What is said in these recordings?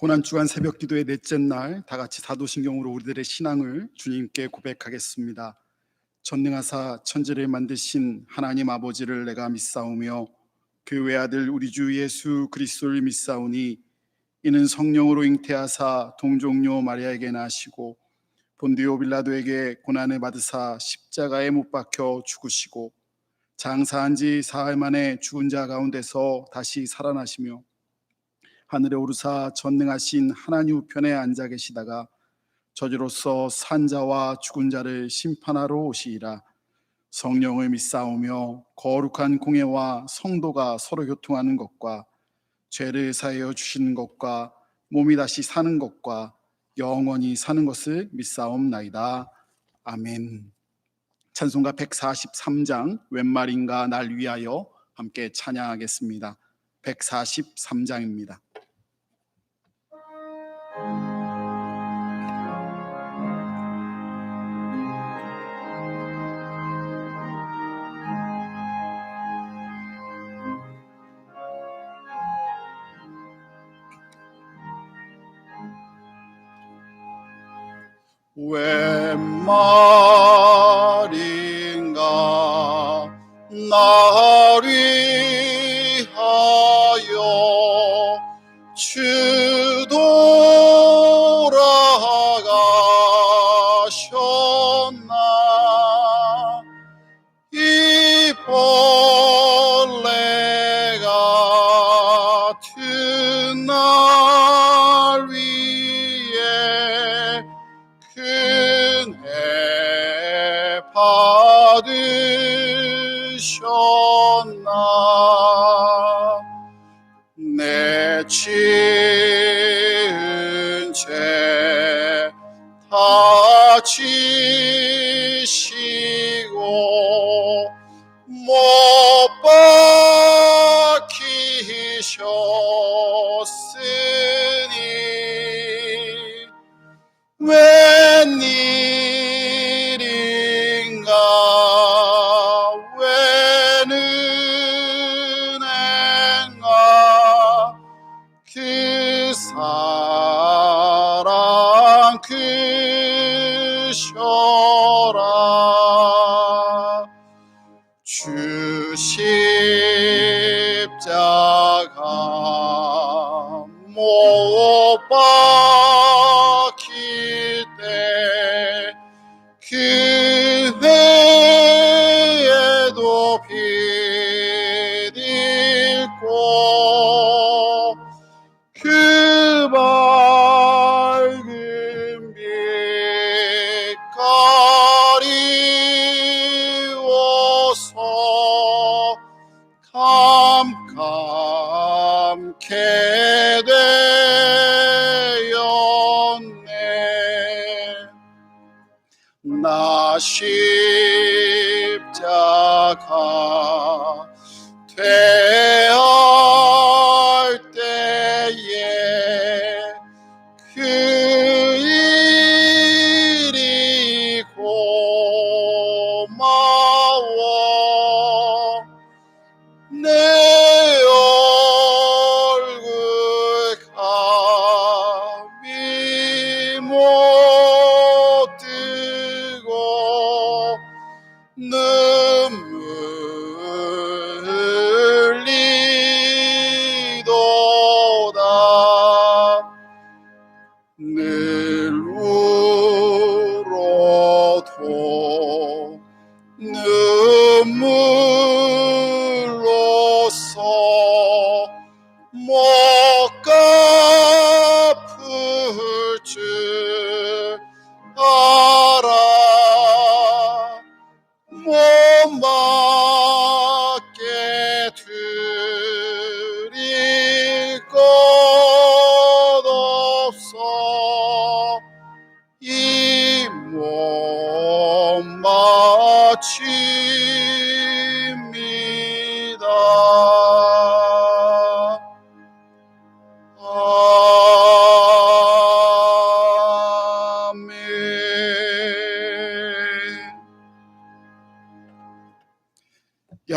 고난 주간 새벽 기도의 넷째 날 다 같이 사도신경으로 우리들의 신앙을 주님께 고백하겠습니다. 전능하사 천지를 만드신 하나님 아버지를 내가 믿사오며 그 외아들 우리 주 예수 그리스도를 믿사오니 이는 성령으로 잉태하사 동종녀 마리아에게 나시고 본디오 빌라도에게 고난을 받으사 십자가에 못 박혀 죽으시고 장사한 지 사흘 만에 죽은 자 가운데서 다시 살아나시며 하늘에 오르사 전능하신 하나님 우편에 앉아 계시다가 저주로서 산자와 죽은 자를 심판하러 오시리라. 성령을 믿사오며 거룩한 공예와 성도가 서로 교통하는 것과 죄를 사하여 주시는 것과 몸이 다시 사는 것과 영원히 사는 것을 믿사옵나이다. 아멘. 찬송가 143장 웬 말인가 날 위하여 함께 찬양하겠습니다. 143장입니다 웬말 다 지시고 못 박히 all.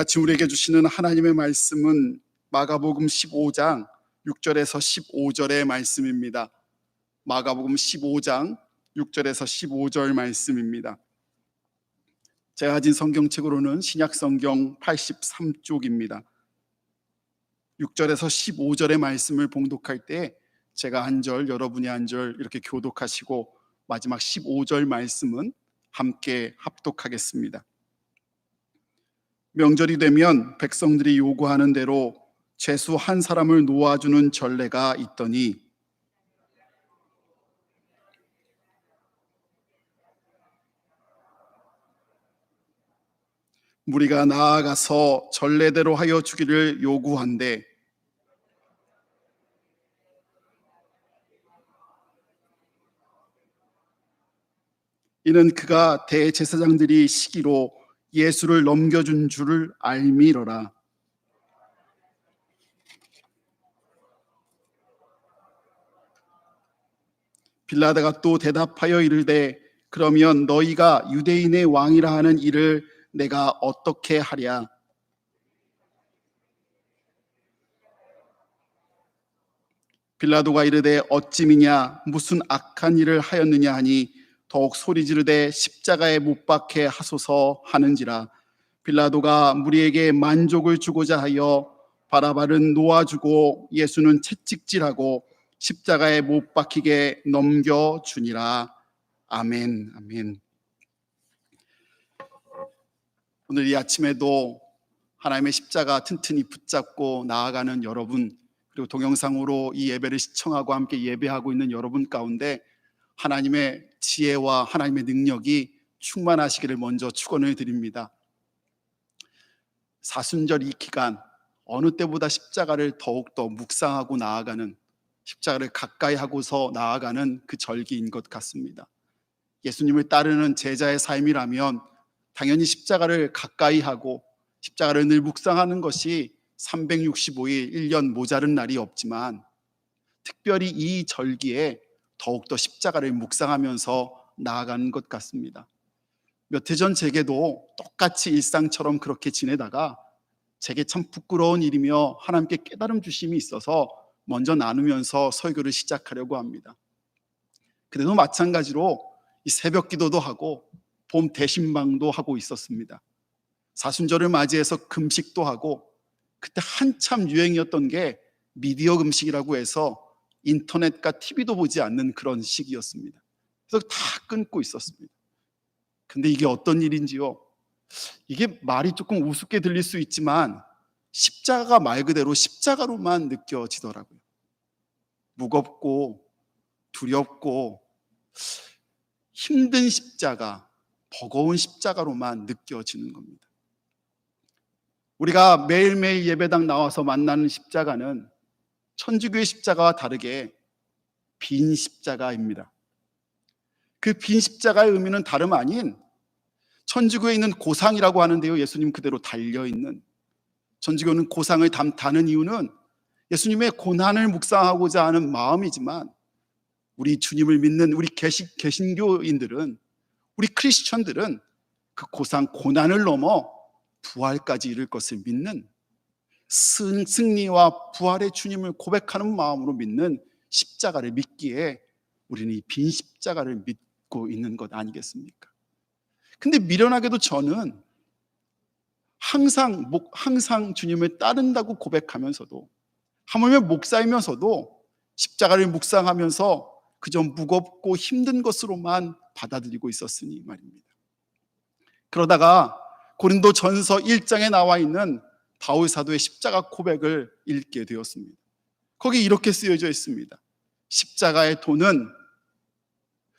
이 아침 우리에게 주시는 하나님의 말씀은 마가복음 15장 6절에서 15절의 말씀입니다. 마가복음 15장 6절에서 15절 말씀입니다. 제가 가진 성경책으로는 신약 성경 83쪽입니다. 6절에서 15절의 말씀을 봉독할 때 제가 한 절, 여러분이 한 절 이렇게 교독하시고 마지막 15절 말씀은 함께 합독하겠습니다. 명절이 되면 백성들이 요구하는 대로 죄수 한 사람을 놓아주는 전례가 있더니 무리가 나아가서 전례대로 하여 주기를 요구한대. 이는 그가 대제사장들이 시기로 예수를 넘겨준 줄을 알미러라. 빌라다가 또 대답하여 이르되 그러면 너희가 유대인의 왕이라 하는 이를 내가 어떻게 하랴? 빌라도가 이르되 어찌미냐 무슨 악한 일을 하였느냐 하니 더욱 소리 지르되 십자가에 못 박게 하소서 하는지라. 빌라도가 무리에게 만족을 주고자 하여 바라바는 놓아주고 예수는 채찍질하고 십자가에 못 박히게 넘겨 주니라. 아멘 아멘. 오늘 이 아침에도 하나님의 십자가 튼튼히 붙잡고 나아가는 여러분 그리고 동영상으로 이 예배를 시청하고 함께 예배하고 있는 여러분 가운데 하나님의 지혜와 하나님의 능력이 충만하시기를 먼저 축원을 드립니다. 사순절 이 기간 어느 때보다 십자가를 더욱 더 묵상하고 나아가는 십자가를 가까이 하고서 나아가는 그 절기인 것 같습니다. 예수님을 따르는 제자의 삶이라면 당연히 십자가를 가까이 하고 십자가를 늘 묵상하는 것이 365일 1년 모자른 날이 없지만 특별히 이 절기에 더욱더 십자가를 묵상하면서 나아가는 것 같습니다. 몇 해 전 제게도 똑같이 일상처럼 그렇게 지내다가 제게 참 부끄러운 일이며 하나님께 깨달음 주심이 있어서 먼저 나누면서 설교를 시작하려고 합니다. 그래도 마찬가지로 이 새벽 기도도 하고 봄 대신방도 하고 있었습니다. 사순절을 맞이해서 금식도 하고 그때 한참 유행이었던 게 미디어 금식이라고 해서 인터넷과 TV도 보지 않는 그런 시기였습니다. 그래서 다 끊고 있었습니다. 근데 이게 어떤 일인지요? 이게 말이 조금 우습게 들릴 수 있지만 십자가가 말 그대로 십자가로만 느껴지더라고요. 무겁고 두렵고 힘든 십자가, 버거운 십자가로만 느껴지는 겁니다. 우리가 매일매일 예배당 나와서 만나는 십자가는 천주교의 십자가와 다르게 빈 십자가입니다. 그 빈 십자가의 의미는 다름 아닌 천주교에 있는 고상이라고 하는데요. 예수님 그대로 달려 있는 천주교는 고상을 담다는 이유는 예수님의 고난을 묵상하고자 하는 마음이지만 우리 주님을 믿는 우리 개신, 개신교인들은 우리 크리스천들은 그 고상 고난을 넘어 부활까지 이룰 것을 믿는 승, 승리와 부활의 주님을 고백하는 마음으로 믿는 십자가를 믿기에 우리는 이 빈 십자가를 믿고 있는 것 아니겠습니까? 근데 미련하게도 저는 항상 목 항상 주님을 따른다고 고백하면서도 하물며 목사이면서도 십자가를 묵상하면서 그저 무겁고 힘든 것으로만 받아들이고 있었으니 말입니다. 그러다가 고린도 전서 1장에 나와 있는 바울 사도의 십자가 고백을 읽게 되었습니다. 거기 이렇게 쓰여져 있습니다. 십자가의 돈은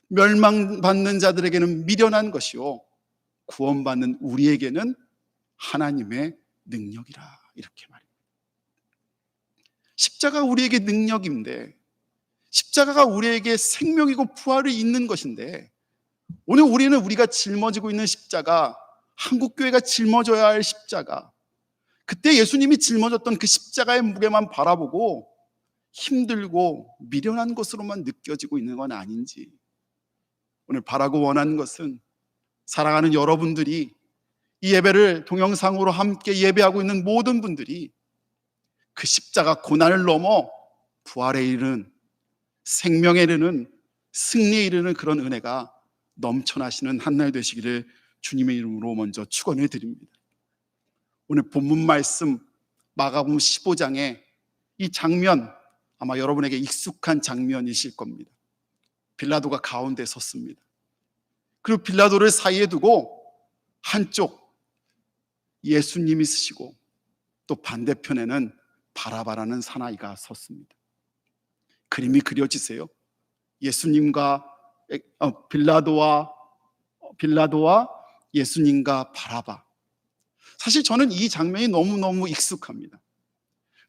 멸망받는 자들에게는 미련한 것이요 구원받는 우리에게는 하나님의 능력이라 이렇게 말입니다. 십자가 우리에게 능력인데 십자가가 우리에게 생명이고 부활이 있는 것인데 오늘 우리는 우리가 짊어지고 있는 십자가 한국 교회가 짊어져야 할 십자가 그때 예수님이 짊어졌던 그 십자가의 무게만 바라보고 힘들고 미련한 것으로만 느껴지고 있는 건 아닌지 오늘 바라고 원하는 것은 사랑하는 여러분들이 이 예배를 동영상으로 함께 예배하고 있는 모든 분들이 그 십자가 고난을 넘어 부활에 이르는 생명에 이르는 승리에 이르는 그런 은혜가 넘쳐나시는 한 날 되시기를 주님의 이름으로 먼저 축원해 드립니다. 오늘 본문 말씀 마가복음 15장에 이 장면 아마 여러분에게 익숙한 장면이실 겁니다. 빌라도가 가운데 섰습니다. 그리고 빌라도를 사이에 두고 한쪽 예수님이 쓰시고 또 반대편에는 바라바라는 사나이가 섰습니다. 그림이 그려지세요. 예수님과 어, 빌라도와 어, 빌라도와 예수님과 바라바. 사실 저는 이 장면이 너무너무 익숙합니다.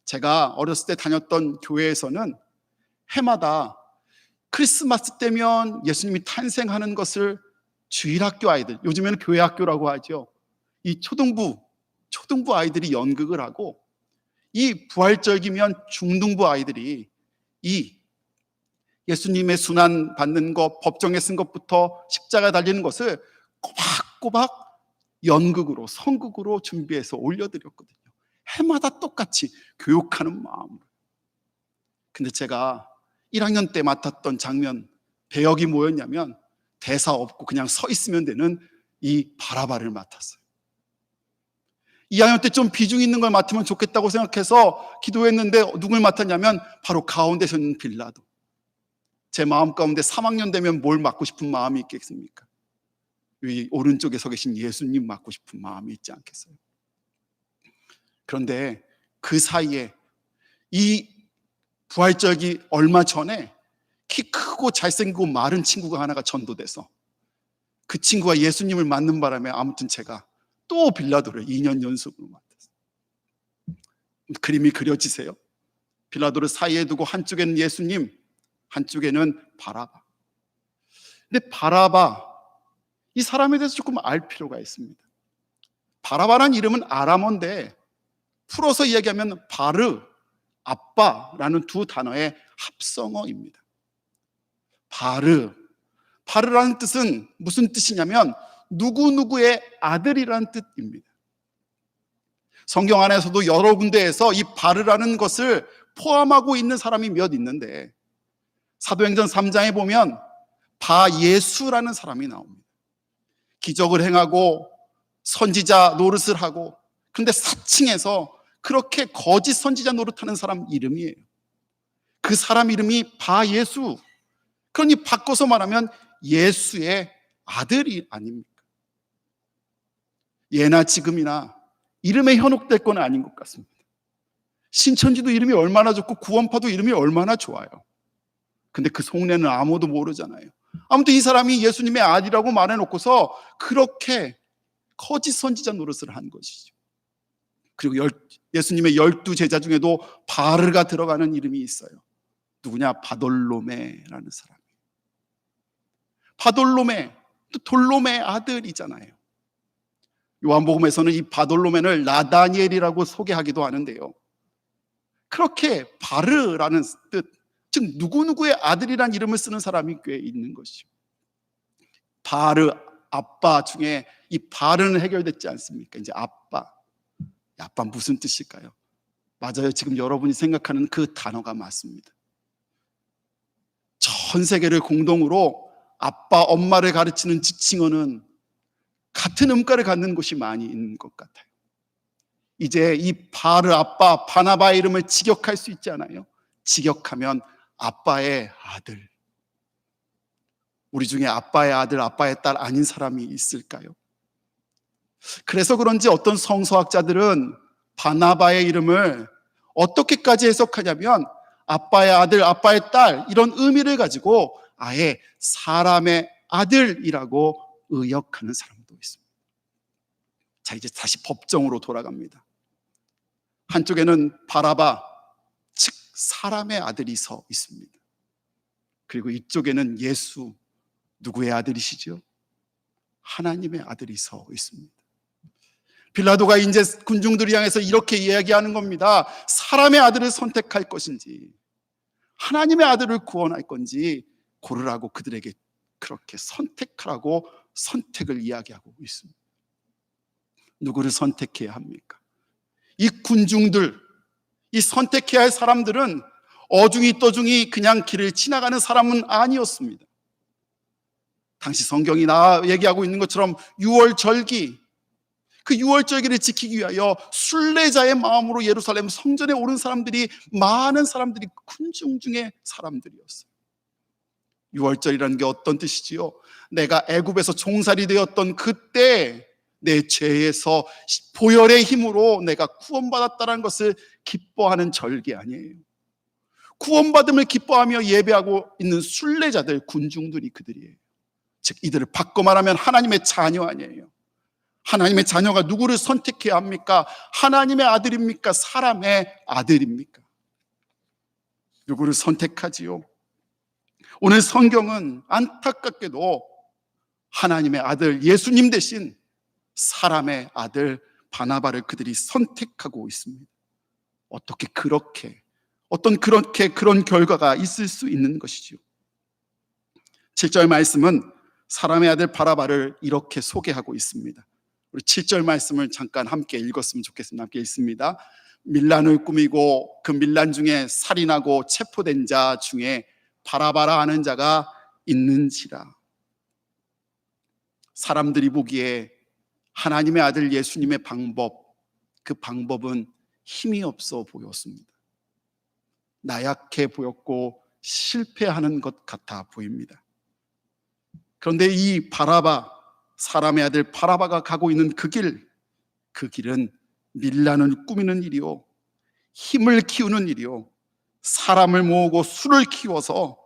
제가 어렸을 때 다녔던 교회에서는 해마다 크리스마스 때면 예수님이 탄생하는 것을 주일학교 아이들, 요즘에는 교회 학교라고 하죠. 이 초등부, 초등부 아이들이 연극을 하고 이 부활절기면 중등부 아이들이 이 예수님의 순환 받는 것, 법정에 쓴 것부터 십자가 달리는 것을 꼬박꼬박 연극으로, 성극으로 준비해서 올려드렸거든요. 해마다 똑같이 교육하는 마음으로. 근데 제가 1학년 때 맡았던 장면, 배역이 뭐였냐면 대사 없고 그냥 서 있으면 되는 이 바라바를 맡았어요. 2학년 때 좀 비중 있는 걸 맡으면 좋겠다고 생각해서 기도했는데 누굴 맡았냐면 바로 가운데 서 있는 빌라도. 제 마음 가운데 3학년 되면 뭘 맡고 싶은 마음이 있겠습니까? 이 오른쪽에 서 계신 예수님 맡고 싶은 마음이 있지 않겠어요? 그런데 그 사이에 이 부활절기 얼마 전에 키 크고 잘생기고 마른 친구가 하나가 전도돼서 그 친구가 예수님을 맞는 바람에 아무튼 제가 또 빌라도를 2년 연속으로 맡았어요. 그림이 그려지세요? 빌라도를 사이에 두고 한쪽에는 예수님, 한쪽에는 바라바. 근데 바라바, 이 사람에 대해서 조금 알 필요가 있습니다. 바라바란 이름은 아람어인데 풀어서 이야기하면 바르, 아빠라는 두 단어의 합성어입니다. 바르. 바르라는 뜻은 무슨 뜻이냐면 누구누구의 아들이라는 뜻입니다. 성경 안에서도 여러 군데에서 이 바르라는 것을 포함하고 있는 사람이 몇 있는데 사도행전 3장에 보면 바예수라는 사람이 나옵니다. 기적을 행하고 선지자 노릇을 하고 그런데 사칭해서 그렇게 거짓 선지자 노릇하는 사람 이름이에요. 그 사람 이름이 바 예수. 그러니 바꿔서 말하면 예수의 아들이 아닙니까? 예나 지금이나 이름에 현혹될 건 아닌 것 같습니다. 신천지도 이름이 얼마나 좋고 구원파도 이름이 얼마나 좋아요. 근데 그 속내는 아무도 모르잖아요. 아무튼 이 사람이 예수님의 아들이라고 말해놓고서 그렇게 거짓 선지자 노릇을 한 것이죠. 그리고 열, 예수님의 열두 제자 중에도 바르가 들어가는 이름이 있어요. 누구냐? 바돌로메라는 사람. 바돌로메, 또 돌로메 아들이잖아요. 요한복음에서는 이 바돌로메를 나다니엘이라고 소개하기도 하는데요. 그렇게 바르라는 뜻, 즉 누구누구의 아들이란 이름을 쓰는 사람이 꽤 있는 것이죠. 바르 아빠 중에 이 바르는 해결됐지 않습니까? 이제 아빠. 아빠 무슨 뜻일까요? 맞아요. 지금 여러분이 생각하는 그 단어가 맞습니다. 전 세계를 공동으로 아빠, 엄마를 가르치는 지칭어는 같은 음가를 갖는 곳이 많이 있는 것 같아요. 이제 이 바르 아빠, 바나바 이름을 직역할 수 있지 않아요? 직역하면 아빠의 아들. 우리 중에 아빠의 아들, 아빠의 딸 아닌 사람이 있을까요? 그래서 그런지 어떤 성서학자들은 바나바의 이름을 어떻게까지 해석하냐면 아빠의 아들, 아빠의 딸 이런 의미를 가지고 아예 사람의 아들이라고 의역하는 사람도 있습니다. 자, 이제 다시 법정으로 돌아갑니다. 한쪽에는 바라바, 즉 사람의 아들이 서 있습니다. 그리고 이쪽에는 예수, 누구의 아들이시죠? 하나님의 아들이 서 있습니다. 빌라도가 이제 군중들을 향해서 이렇게 이야기하는 겁니다. 사람의 아들을 선택할 것인지, 하나님의 아들을 구원할 건지 고르라고 그들에게 그렇게 선택하라고 선택을 이야기하고 있습니다. 누구를 선택해야 합니까? 이 군중들, 이 선택해야 할 사람들은 어중이 떠중이 그냥 길을 지나가는 사람은 아니었습니다. 당시 성경이 나 얘기하고 있는 것처럼 6월 절기 그 6월 절기를 지키기 위하여 순례자의 마음으로 예루살렘 성전에 오른 사람들이 많은 사람들이 군중 중의 사람들이었어요. 6월절이라는 게 어떤 뜻이지요? 내가 애굽에서 종살이 되었던 그때 내 죄에서 보혈의 힘으로 내가 구원받았다는 것을 기뻐하는 절기 아니에요. 구원받음을 기뻐하며 예배하고 있는 순례자들, 군중들이 그들이에요. 즉 이들을 바꿔 말하면 하나님의 자녀 아니에요. 하나님의 자녀가 누구를 선택해야 합니까? 하나님의 아들입니까? 사람의 아들입니까? 누구를 선택하지요? 오늘 성경은 안타깝게도 하나님의 아들 예수님 대신 사람의 아들 바나바를 그들이 선택하고 있습니다. 어떻게 그렇게 어떤 그렇게 그런 결과가 있을 수 있는 것이지요. 7절 말씀은 사람의 아들 바라바를 이렇게 소개하고 있습니다. 우리 7절 말씀을 잠깐 함께 읽었으면 좋겠습니다. 함께 읽습니다. 밀란을 꾸미고 그 밀란 중에 살인하고 체포된 자 중에 바라바라 하는 자가 있는지라. 사람들이 보기에 하나님의 아들 예수님의 방법, 그 방법은 힘이 없어 보였습니다. 나약해 보였고 실패하는 것 같아 보입니다. 그런데 이 바라바, 사람의 아들 바라바가 가고 있는 그 길, 그 길은 밀란을 꾸미는 일이요. 힘을 키우는 일이요. 사람을 모으고 수를 키워서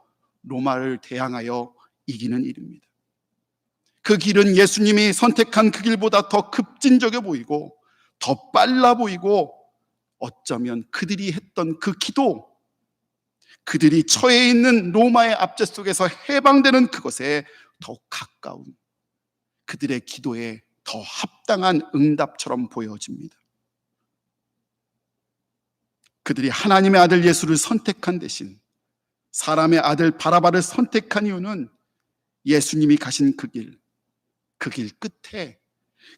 로마를 대항하여 이기는 일입니다. 그 길은 예수님이 선택한 그 길보다 더 급진적해 보이고 더 빨라 보이고 어쩌면 그들이 했던 그 기도, 그들이 처해 있는 로마의 압제 속에서 해방되는 그것에 더 가까운 그들의 기도에 더 합당한 응답처럼 보여집니다. 그들이 하나님의 아들 예수를 선택한 대신 사람의 아들 바라바를 선택한 이유는 예수님이 가신 그 길, 그 길 끝에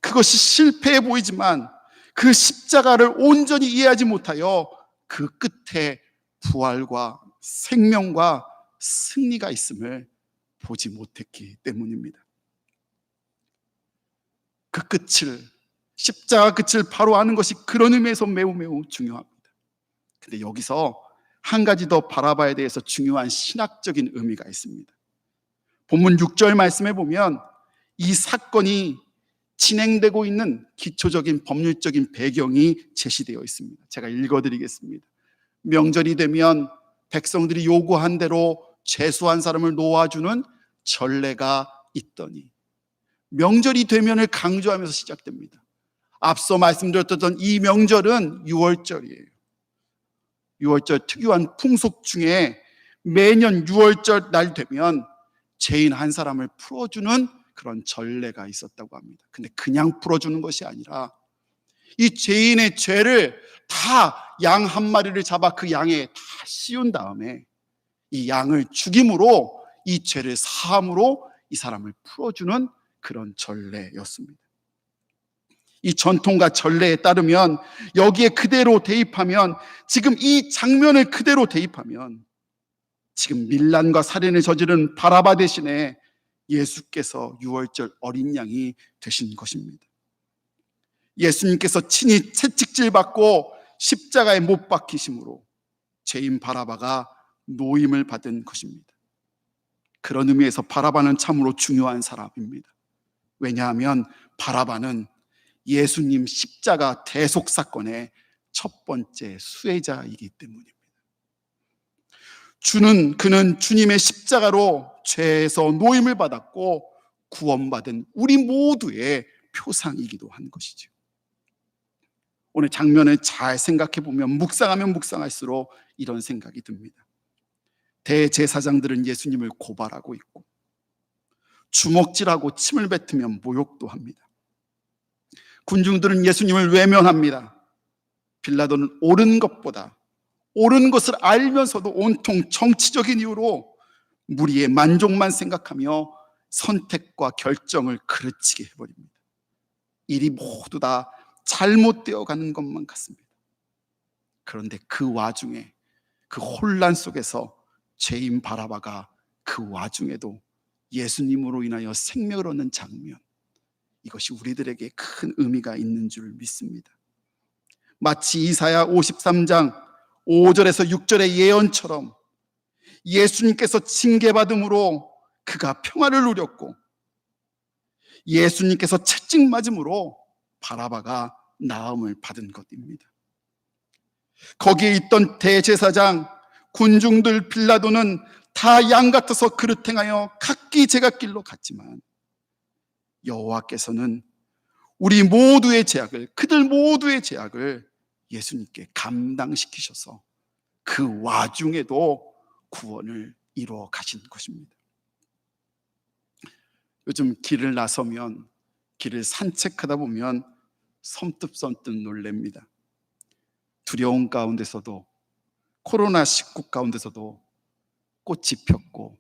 그것이 실패해 보이지만 그 십자가를 온전히 이해하지 못하여 그 끝에 부활과 생명과 승리가 있음을 보지 못했기 때문입니다. 그 끝을 십자가 끝을 바로 아는 것이 그런 의미에서 매우 매우 중요합니다. 근데 여기서 한 가지 더 바라봐야 돼서 중요한 신학적인 의미가 있습니다. 본문 6절 말씀에 보면 이 사건이 진행되고 있는 기초적인 법률적인 배경이 제시되어 있습니다. 제가 읽어드리겠습니다. 명절이 되면 백성들이 요구한 대로 죄수한 사람을 놓아주는 전례가 있더니 명절이 되면을 강조하면서 시작됩니다. 앞서 말씀드렸던 이 명절은 6월절이에요. 6월절 특유한 풍속 중에 매년 6월절 날 되면 죄인 한 사람을 풀어주는 그런 전례가 있었다고 합니다. 근데 그냥 풀어주는 것이 아니라 이 죄인의 죄를 다 양 한 마리를 잡아 그 양에 다 씌운 다음에 이 양을 죽임으로 이 죄를 사함으로 이 사람을 풀어주는 그런 전례였습니다. 이 전통과 전례에 따르면 여기에 그대로 대입하면 지금 이 장면을 그대로 대입하면 지금 밀란과 살인을 저지른 바라바 대신에 예수께서 6월절 어린 양이 되신 것입니다. 예수님께서 친히 채찍질 받고 십자가에 못 박히심으로 죄인 바라바가 노임을 받은 것입니다. 그런 의미에서 바라바는 참으로 중요한 사람입니다. 왜냐하면 바라바는 예수님 십자가 대속 사건의 첫 번째 수혜자이기 때문입니다. 주는 그는 주님의 십자가로 죄에서 노임을 받았고 구원받은 우리 모두의 표상이기도 한 것이죠. 오늘 장면을 잘 생각해 보면 묵상하면 묵상할수록 이런 생각이 듭니다. 대제사장들은 예수님을 고발하고 있고 주먹질하고 침을 뱉으면 모욕도 합니다. 군중들은 예수님을 외면합니다. 빌라도는 옳은 것보다 옳은 것을 알면서도 온통 정치적인 이유로 무리의 만족만 생각하며 선택과 결정을 그르치게 해버립니다. 일이 모두 다 잘못되어 가는 것만 같습니다. 그런데 그 와중에 그 혼란 속에서 죄인 바라바가 그 와중에도 예수님으로 인하여 생명을 얻는 장면 이것이 우리들에게 큰 의미가 있는 줄 믿습니다. 마치 이사야 53장 5절에서 6절의 예언처럼 예수님께서 징계받음으로 그가 평화를 누렸고 예수님께서 채찍 맞음으로 바라바가 나음을 받은 것입니다. 거기에 있던 대제사장 군중들 빌라도는 다 양 같아서 그릇 행하여 각기 제각길로 갔지만 여호와께서는 우리 모두의 죄악을 그들 모두의 죄악을 예수님께 감당시키셔서 그 와중에도 구원을 이루어 가신 것입니다. 요즘 길을 나서면 길을 산책하다 보면 섬뜩섬뜩 놀랍니다. 두려운 가운데서도 코로나19 가운데서도 꽃이 폈고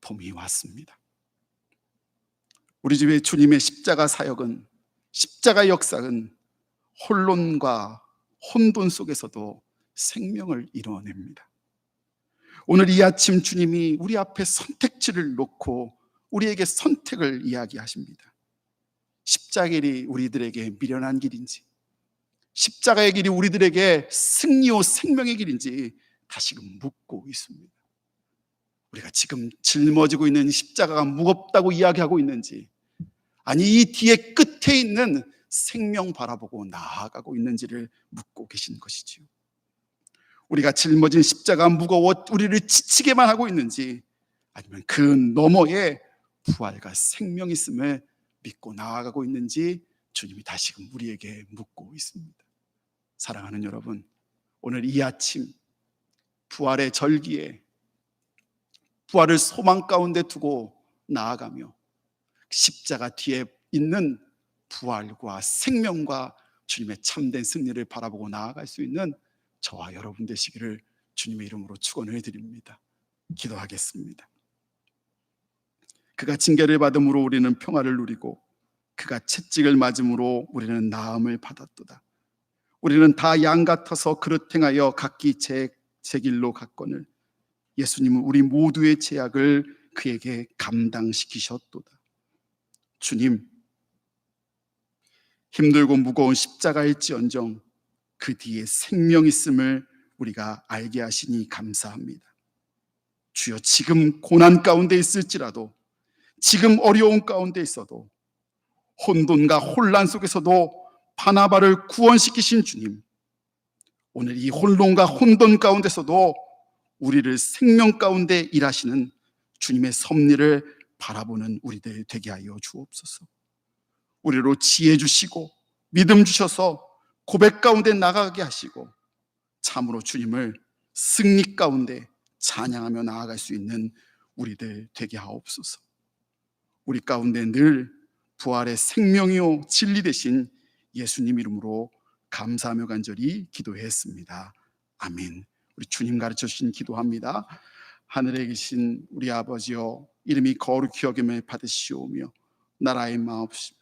봄이 왔습니다. 우리 집의 주님의 십자가 사역은 십자가 역사는 혼론과 혼돈 속에서도 생명을 이루어냅니다. 오늘 이 아침 주님이 우리 앞에 선택지를 놓고 우리에게 선택을 이야기하십니다. 십자가의 길이 우리들에게 미련한 길인지, 십자가의 길이 우리들에게 승리요 생명의 길인지 다시금 묻고 있습니다. 우리가 지금 짊어지고 있는 십자가가 무겁다고 이야기하고 있는지, 아니 이 뒤에 끝에 있는 생명 바라보고 나아가고 있는지를 묻고 계신 것이지요. 우리가 짊어진 십자가 무거워 우리를 지치게만 하고 있는지, 아니면 그 너머에 부활과 생명 있음을 믿고 나아가고 있는지 주님이 다시금 우리에게 묻고 있습니다. 사랑하는 여러분, 오늘 이 아침 부활의 절기에 부활을 소망 가운데 두고 나아가며 십자가 뒤에 있는 부활과 생명과 주님의 참된 승리를 바라보고 나아갈 수 있는 저와 여러분 되시기를 주님의 이름으로 축원을 드립니다. 기도하겠습니다. 그가 징계를 받음으로 우리는 평화를 누리고 그가 채찍을 맞음으로 우리는 나음을 받았도다. 우리는 다 양 같아서 그릇 행하여 각기 제, 제 길로 갔거늘 예수님은 우리 모두의 죄악을 그에게 감당시키셨도다. 주님, 힘들고 무거운 십자가일지언정 그 뒤에 생명 있음을 우리가 알게 하시니 감사합니다. 주여 지금 고난 가운데 있을지라도 지금 어려운 가운데 있어도 혼돈과 혼란 속에서도 바나바를 구원시키신 주님 오늘 이 혼돈과 혼돈 가운데서도 우리를 생명 가운데 일하시는 주님의 섭리를 바라보는 우리들 되게 하여 주옵소서 우리로 지혜 주시고 믿음 주셔서 고백 가운데 나가게 하시고 참으로 주님을 승리 가운데 찬양하며 나아갈 수 있는 우리들 되게 하옵소서. 우리 가운데 늘 부활의 생명이요 진리 되신 예수님 이름으로 감사하며 간절히 기도했습니다. 아멘. 우리 주님 가르쳐 주신 기도합니다. 하늘에 계신 우리 아버지여 이름이 거룩히 여김을 받으시오며 나라의 마옵시며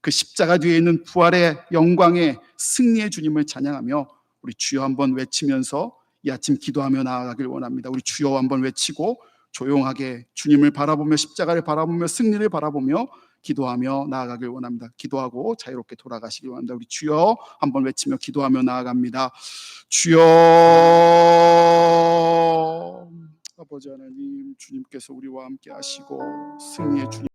그 십자가 뒤에 있는 부활의 영광의 승리의 주님을 찬양하며 우리 주여 한번 외치면서 이 아침 기도하며 나아가길 원합니다. 우리 주여 한번 외치고 조용하게 주님을 바라보며 십자가를 바라보며 승리를 바라보며 기도하며 나아가길 원합니다. 기도하고 자유롭게 돌아가시길 원합니다. 우리 주여 한번 외치며 기도하며 나아갑니다. 주여 아버지 하나님 주님께서 우리와 함께 하시고 승리의 주님